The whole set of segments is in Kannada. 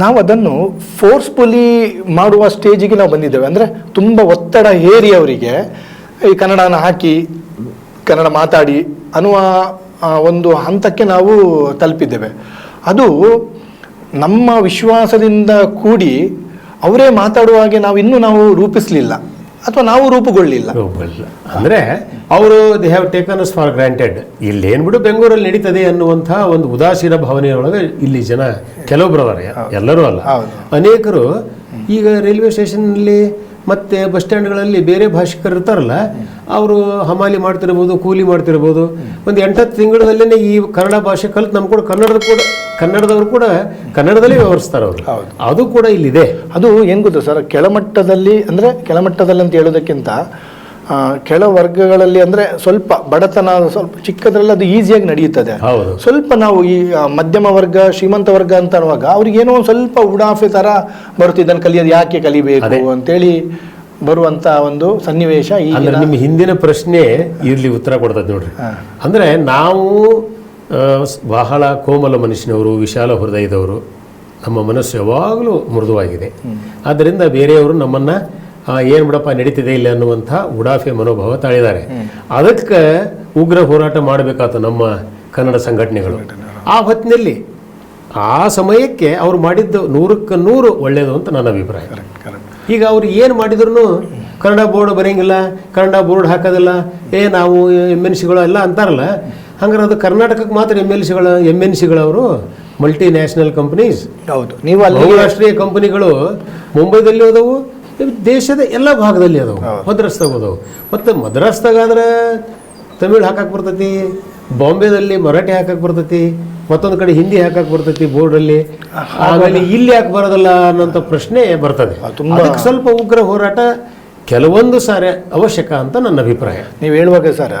ನಾವು ಅದನ್ನು ಫೋರ್ಸ್ಫುಲಿ ಮಾಡುವ ಸ್ಟೇಜಿಗೆ ನಾವು ಬಂದಿದ್ದೇವೆ. ಅಂದರೆ ತುಂಬ ಒತ್ತಡ ಹೇರಿ ಅವರಿಗೆ ಈ ಕನ್ನಡನ ಹಾಕಿ, ಕನ್ನಡ ಮಾತಾಡಿ ಅನ್ನುವ ಒಂದು ಹಂತಕ್ಕೆ ನಾವು ತಲುಪಿದ್ದೇವೆ. ಅದು ನಮ್ಮ ವಿಶ್ವಾಸದಿಂದ ಕೂಡಿ ಅವರೇ ಮಾತಾಡುವ ಹಾಗೆ ನಾವು ಇನ್ನೂ ನಾವು ರೂಪಿಸಲಿಲ್ಲ. ಅಥವಾ ನಾವು ರೂಪುಗೊಳ್ಳಲಿಲ್ಲ ಅಂದರೆ ಅವರು they have taken us for granted ಇಲ್ಲಿ ಏನ್ ಬಿಡು ಬೆಂಗಳೂರಲ್ಲಿ ನಡೀತದೆ ಅನ್ನುವಂಥ ಒಂದು ಉದಾಸೀನ ಭಾವನೆಯೊಳಗೆ ಇಲ್ಲಿ ಜನ ಕೆಲವೊಬ್ರು ಅವರೇ ಎಲ್ಲರೂ ಅಲ್ಲ. ಹೌದು. ಅನೇಕರು ಈಗ ರೈಲ್ವೆ ಸ್ಟೇಷನ್ನಲ್ಲಿ ಮತ್ತೆ ಬಸ್ ಸ್ಟ್ಯಾಂಡ್ಗಳಲ್ಲಿ ಬೇರೆ ಭಾಷಿಕರು ಇರ್ತಾರಲ್ಲ ಅವರು ಹಮಾಲಿ ಮಾಡ್ತಿರ್ಬೋದು ಕೂಲಿ ಮಾಡ್ತಿರ್ಬೋದು. ಒಂದು ಎಂಟತ್ತು ತಿಂಗಳಲ್ಲೇ ಈ ಕನ್ನಡ ಭಾಷೆ ಕಲ್ತು ನಮ್ಮ ಕೂಡ ಕನ್ನಡದ ಕೂಡ ಕನ್ನಡದವರು ಕೂಡ ಕನ್ನಡದಲ್ಲೇ ವ್ಯವಹರಿಸ್ತಾರೆ ಅವರು. ಹೌದು. ಅದು ಕೂಡ ಇಲ್ಲಿದೆ. ಅದು ಏನು ಗೊತ್ತು ಸರ್? ಕೆಳಮಟ್ಟದಲ್ಲಿ ಅಂದರೆ ಕೆಳಮಟ್ಟದಲ್ಲಿ ಅಂತ ಹೇಳೋದಕ್ಕಿಂತ ಕೆಳ ವರ್ಗಗಳಲ್ಲಿ ಅಂದರೆ ಸ್ವಲ್ಪ ಬಡತನ ಸ್ವಲ್ಪ ಚಿಕ್ಕದ್ರಲ್ಲಿ ಅದು ಈಸಿಯಾಗಿ ನಡೆಯುತ್ತದೆ. ಹೌದು. ಸ್ವಲ್ಪ ನಾವು ಈ ಮಧ್ಯಮ ವರ್ಗ ಶ್ರೀಮಂತ ವರ್ಗ ಅಂತ ಅನ್ನುವಾಗ ಅವ್ರಿಗೆ ಏನೋ ಸ್ವಲ್ಪ ಉಡಾಫೆ ಥರ ಬರುತ್ತೆ. ಇದನ್ನು ಕಲಿಯೋದು ಯಾಕೆ ಕಲಿಬೇಕು ಅಂತೇಳಿ ಬರುವಂತ ಒಂದು ಸನ್ನಿವೇಶ ಈ ಅಂದ್ರೆ ನಿಮ್ಮ ಹಿಂದಿನ ಪ್ರಶ್ನೆ ಇಲ್ಲಿ ಉತ್ತರ ಕೊಡ್ತದೆ ನೋಡ್ರಿ. ಅಂದ್ರೆ ನಾವು ಬಹಳ ಕೋಮಲ ಮನುಷ್ಯನವರು ವಿಶಾಲ ಹೃದಯದವರು ನಮ್ಮ ಮನಸ್ಸು ಯಾವಾಗಲೂ ಮೃದುವಾಗಿದೆ. ಆದ್ದರಿಂದ ಬೇರೆಯವರು ನಮ್ಮನ್ನ ಏನ್ ಬಿಡಪ್ಪ ನಡೀತಿದೆ ಇಲ್ಲ ಅನ್ನುವಂಥ ಉಡಾಫೆ ಮನೋಭಾವ ತಾಳಿದ್ದಾರೆ. ಅದಕ್ಕೆ ಉಗ್ರ ಹೋರಾಟ ಮಾಡಬೇಕಾಯ್ತು ನಮ್ಮ ಕನ್ನಡ ಸಂಘಟನೆಗಳು. ಆ ಹೊತ್ತಿನಲ್ಲಿ ಆ ಸಮಯಕ್ಕೆ ಅವ್ರು ಮಾಡಿದ್ದು ನೂರಕ್ಕೆ ನೂರು ಒಳ್ಳೆಯದು ಅಂತ ನನ್ನ ಅಭಿಪ್ರಾಯ. ಈಗ ಅವ್ರು ಏನು ಮಾಡಿದ್ರು ಕನ್ನಡ ಬೋರ್ಡ್ ಬರೆಯಂಗಿಲ್ಲ ಕನ್ನಡ ಬೋರ್ಡ್ ಹಾಕೋದಿಲ್ಲ ಏ ನಾವು ಎಂ ಎನ್ ಸಿಗಳು ಎಲ್ಲ ಅಂತಾರಲ್ಲ ಹಂಗಾರೆ ಅದು ಕರ್ನಾಟಕಕ್ಕೆ ಮಾತ್ರ ಎಂ ಎಲ್ ಸಿಗಳ ಎಂ ಎನ್ ಸಿಗಳವರು ಮಲ್ಟಿ ನ್ಯಾಷನಲ್ ಕಂಪನೀಸ್ ಹೌದು ನೀವು ಅಲ್ಲಿ ರಾಷ್ಟ್ರೀಯ ಕಂಪನಿಗಳು ಮುಂಬೈದಲ್ಲಿ ಹೋದವು ದೇಶದ ಎಲ್ಲ ಭಾಗದಲ್ಲಿ ಅದಾವು ಮದ್ರಾಸ್ದಾಗ ಮತ್ತೆ ಮತ್ತು ಮದ್ರಾಸ್ದಾಗಾದ್ರೆ ತಮಿಳ್ ಹಾಕಕ್ಕೆ ಬರ್ತೈತಿ ಬಾಂಬೆದಲ್ಲಿ ಮರಾಠಿ ಹಾಕಕ್ಕೆ ಬರ್ತೈತಿ ಮತ್ತೊಂದು ಕಡೆ ಹಿಂದಿ ಹಾಕಕ್ಕೆ ಬರ್ತೈತಿ ಬೋರ್ಡಲ್ಲಿ ಆಮೇಲೆ ಇಲ್ಲಿ ಯಾಕೆ ಬರೋದಲ್ಲ ಅನ್ನೋಂಥ ಪ್ರಶ್ನೆ ಬರ್ತದೆ. ಅದಕ್ಕೆ ಸ್ವಲ್ಪ ಉಗ್ರ ಹೋರಾಟ ಕೆಲವೊಂದು ಸಾರಿ ಅವಶ್ಯಕ ಅಂತ ನನ್ನ ಅಭಿಪ್ರಾಯ. ನೀವು ಹೇಳುವಾಗ ಸರ್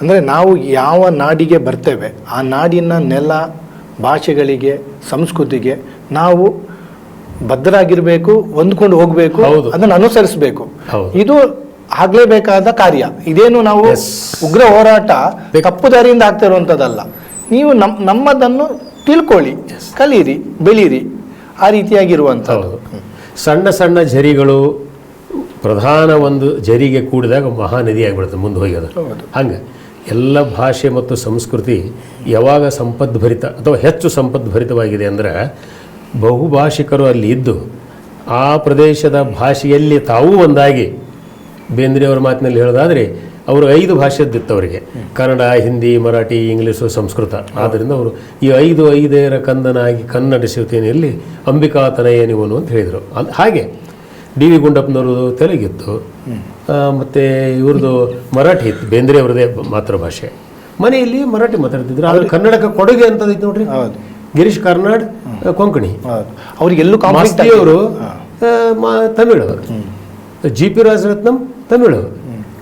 ಅಂದರೆ ನಾವು ಯಾವ ನಾಡಿಗೆ ಬರ್ತೇವೆ ಆ ನಾಡಿನ ನೆಲ ಭಾಷೆಗಳಿಗೆ ಸಂಸ್ಕೃತಿಗೆ ನಾವು ಬದ್ಧರಾಗಿರ್ಬೇಕು ಹೊಂದ್ಕೊಂಡು ಹೋಗ್ಬೇಕು ಹೌದು. ಅದನ್ನು ಅನುಸರಿಸಬೇಕು. ಹೌದು. ಇದು ಆಗ್ಲೇಬೇಕಾದ ಕಾರ್ಯ. ಇದೇನು ನಾವು. ಉಗ್ರ ಹೋರಾಟ ತಪ್ಪು ದಾರಿಯಿಂದ ಆಗ್ತಾ ಇರುವಂಥದ್ದಲ್ಲ. ನೀವು ನಮ್ ನಮ್ಮದನ್ನು ತಿಳ್ಕೊಳ್ಳಿ ಕಲೀರಿ ಬೆಳೀರಿ ಆ ರೀತಿಯಾಗಿರುವಂಥದ್ದು. ಸಣ್ಣ ಸಣ್ಣ ಝರಿಗಳು ಪ್ರಧಾನ ಒಂದು ಜರಿಗೆ ಕೂಡಿದಾಗ ಮಹಾನದಿ ಆಗಿಬಿಡುತ್ತೆ ಮುಂದೆ ಹೋಗಿ ಅದು ಹೌದು. ಹಂಗೆ. ಎಲ್ಲ ಭಾಷೆ ಮತ್ತು ಸಂಸ್ಕೃತಿ ಯಾವಾಗ ಸಂಪದ್ಭರಿತ ಅಥವಾ ಹೆಚ್ಚು ಸಂಪದ್ಭರಿತವಾಗಿದೆ ಅಂದರೆ ಬಹುಭಾಷಿಕರು ಅಲ್ಲಿ ಇದ್ದು ಆ ಪ್ರದೇಶದ ಭಾಷೆಯಲ್ಲಿ ತಾವೂ ಒಂದಾಗಿ ಬೇಂದ್ರೆಯವರ ಮಾತಿನಲ್ಲಿ ಹೇಳೋದಾದರೆ ಅವರು ಐದು ಭಾಷೆದ್ದಿತ್ತು ಅವರಿಗೆ ಕನ್ನಡ ಹಿಂದಿ ಮರಾಠಿ ಇಂಗ್ಲೀಷು ಸಂಸ್ಕೃತ. ಆದ್ದರಿಂದ ಅವರು ಈ ಐದು ಐದೇರ ಕಂದನಾಗಿ ಕನ್ನಡ ಅಂಬಿಕಾ ಅಂಬಿಕಾತನ ಏನಿವನು ಅಂತ ಹೇಳಿದರು. ಅಲ್ಲಿ ಹಾಗೆ ಡಿ ವಿ ಗುಂಡಪ್ಪನವ್ರದ್ದು ತೆಲುಗಿತ್ತು. ಮತ್ತು ಇವ್ರದ್ದು ಮರಾಠಿ ಇತ್ತು. ಬೇಂದ್ರೆಯವ್ರದೇ ಮಾತೃಭಾಷೆ. ಮನೆಯಲ್ಲಿ ಮರಾಠಿ ಮಾತಾಡ್ತಿದ್ರು. ಆದರೆ ಕನ್ನಡಕ್ಕೆ ಕೊಡುಗೆ ಅಂತದ್ದು ನೋಡ್ರಿ. ಹೌದು. ಗಿರೀಶ್ ಕಾರ್ನಾಡ್ ಕೊಂಕಣಿ. ಅವರಿಗೆಲ್ಲೂ ಅವರು Tamil. G P Rajaratnam Tamil.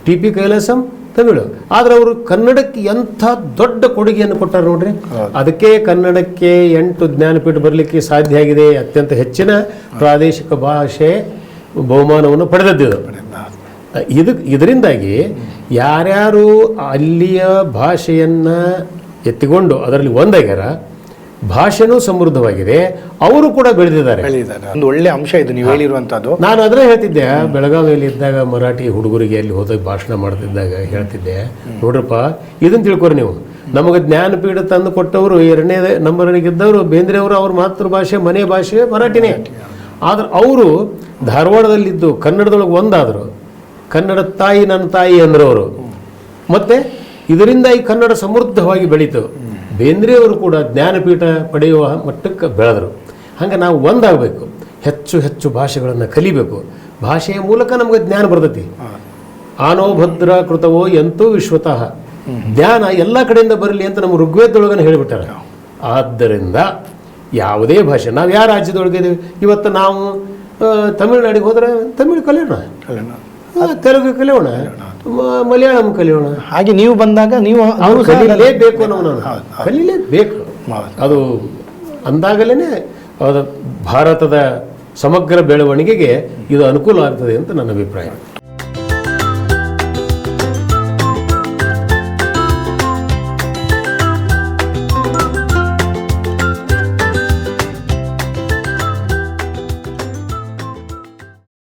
T P Kailasam Tamil. ಆದ್ರೆ ಅವರು ಕನ್ನಡಕ್ಕೆ ಎಂಥ ದೊಡ್ಡ ಕೊಡುಗೆಯನ್ನು ಕೊಟ್ಟಾರೆ ನೋಡ್ರಿ. ಅದಕ್ಕೆ ಕನ್ನಡಕ್ಕೆ ಎಂಟು ಜ್ಞಾನಪೀಠ ಬರಲಿಕ್ಕೆ ಸಾಧ್ಯ ಆಗಿದೆ. ಅತ್ಯಂತ ಹೆಚ್ಚಿನ ಪ್ರಾದೇಶಿಕ ಭಾಷೆ ಬಹುಮಾನವನ್ನು ಪಡೆದದ್ದು. ಇದು ಇದರಿಂದಾಗಿ ಯಾರ್ಯಾರು ಅಲ್ಲಿಯ ಭಾಷೆಯನ್ನು ಎತ್ತಿಕೊಂಡು ಅದರಲ್ಲಿ ಒಂದಾಗ್ಯಾರ ಭಾಷೆನೂ ಸಮೃದ್ಧವಾಗಿದೆ ಅವರು ಕೂಡ ಬೆಳೆದಿದ್ದಾರೆ. ಒಂದು ಒಳ್ಳೆ ಅಂಶ ಇದು ನೀವು ಹೇಳಿರುವಂತದ್ದು ನಾನು ಅದನ್ನೇ ಹೇಳ್ತಿದ್ದೆ ಬೆಳಗಾವಿಯಲ್ಲಿ ಇದ್ದಾಗ ಮರಾಠಿ ಹುಡುಗರಿಗೆ ಅಲ್ಲಿ ಹೋದಾಗ ಭಾಷಣ ಮಾಡ್ತಿದ್ದಾಗ ಹೇಳ್ತಿದ್ದೆ. ನೋಡ್ರಪ್ಪ ಇದನ್ನ ತಿಳ್ಕೊರಿ ನೀವು. ನಮಗೆ ಜ್ಞಾನಪೀಠ ತಂದು ಕೊಟ್ಟವರು ಎರಡನೇ ನಂಬರ್ಗಿದ್ದವರು ಬೇಂದ್ರೆ ಅವರು ಅವ್ರ ಮಾತೃಭಾಷೆ ಮನೆ ಭಾಷೆ ಮರಾಠಿನೇ. ಆದ್ರೆ ಅವರು ಧಾರವಾಡದಲ್ಲಿದ್ದು ಕನ್ನಡದೊಳಗೆ ಒಂದಾದರು. ಕನ್ನಡ ತಾಯಿ ನನ್ನ ತಾಯಿ ಅಂದ್ರವರು. ಮತ್ತೆ ಇದರಿಂದ ಈ ಕನ್ನಡ ಸಮೃದ್ಧವಾಗಿ ಬೆಳೀತು. ಬೇಂದ್ರೆಯವರು ಕೂಡ ಜ್ಞಾನಪೀಠ ಪಡೆಯುವ ಮಟ್ಟಕ್ಕೆ ಬೆಳೆದರು. ಹಂಗೆ ನಾವು ಒಂದಾಗಬೇಕು. ಹೆಚ್ಚು ಹೆಚ್ಚು ಭಾಷೆಗಳನ್ನು ಕಲಿಬೇಕು. ಭಾಷೆಯ ಮೂಲಕ ನಮಗೆ ಜ್ಞಾನ ಬರ್ತೈತಿ. ಆನೋಭದ್ರ ಕೃತವೋ ಎಂತೂ ವಿಶ್ವತಃ. ಜ್ಞಾನ ಎಲ್ಲ ಕಡೆಯಿಂದ ಬರಲಿ ಅಂತ ನಮ್ಮ ಋಗ್ವೇದದೊಳಗನೆ ಹೇಳಿಬಿಟ್ಟಾರೆ. ಆದ್ದರಿಂದ ಯಾವುದೇ ಭಾಷೆ ನಾವು ಯಾವ ರಾಜ್ಯದೊಳಗೆ ಇವತ್ತು ನಾವು ತಮಿಳುನಾಡಿಗೆ ಹೋದ್ರೆ ತಮಿಳು ಕಲಿಯೋಣ. ತೆಲುಗು ಕಲಿಯೋಣ. ಮಲಯಾಳಂ ಕಲಿಯೋಣ. ಹಾಗೆ ನೀವು ಬಂದಾಗ ನೀವು ಅವರು ಕಲಿಯಲೇಬೇಕು ನಾನು. ಕಲಿಯಲೇಬೇಕು. ಅದು ಅಂದಾಗಲೇ ಭಾರತದ ಸಮಗ್ರ ಬೆಳವಣಿಗೆಗೆ ಇದು ಅನುಕೂಲ ಆಗ್ತದೆ ಅಂತ ನನ್ನ ಅಭಿಪ್ರಾಯ.